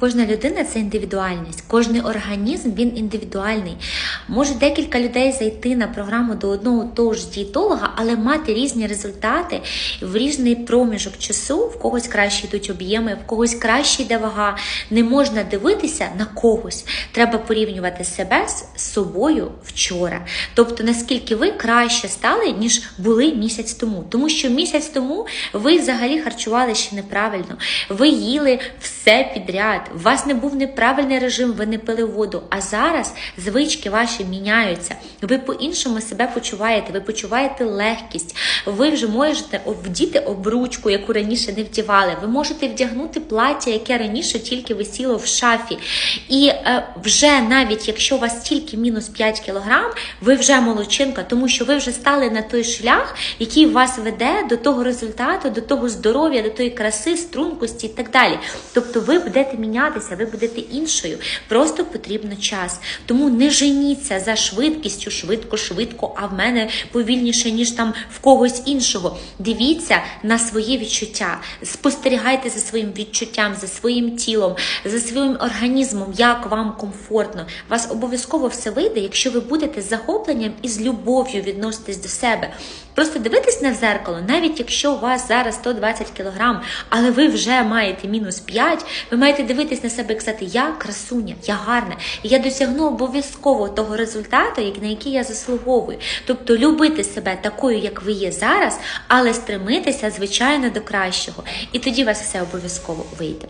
Кожна людина це індивідуальність, кожний організм він індивідуальний. Може декілька людей зайти на програму до одного того ж дієтолога, але мати різні результати в різний проміжок часу. В когось краще йдуть об'єми, в когось краще йде вага. Не можна дивитися на когось. Треба порівнювати себе з собою вчора. Тобто, наскільки ви краще стали, ніж були місяць тому. Тому що місяць тому ви взагалі харчували ще неправильно. Ви їли все підряд. У вас не був неправильний режим, ви не пили воду. А зараз звички ваші міняються. Ви по-іншому себе почуваєте, ви почуваєте легкість. Ви вже можете вдіти обручку, яку раніше не вдівали. Ви можете вдягнути плаття, яке раніше тільки висіло в шафі. І е, вже навіть якщо у вас тільки мінус 5 кілограм, ви вже молодчинка, тому що ви вже стали на той шлях, який вас веде до того результату, до того здоров'я, до тої краси, стрункості і так далі. Тобто ви будете мінятися, ви будете іншою. Просто потрібно час. Тому не женіться за швидкістю, швидко, швидко, а в мене повільніше, ніж там в когось іншого. Дивіться на своє відчуття, спостерігайте за своїм відчуттям, за своїм тілом, за своїм організмом, як вам комфортно. Вас обов'язково все вийде, якщо ви будете захопленням і з любов'ю відноситись до себе. Просто дивитись на зеркало, навіть якщо у вас зараз 120 кг, але ви вже маєте мінус 5, ви маєте дивитись на себе і казати, я красуня, я гарна, і я досягну обов'язково того результату, на який я заслуговую. Тобто любити себе такою, як ви є зараз, але стремитися, звичайно, до кращого. І тоді у вас все обов'язково вийде.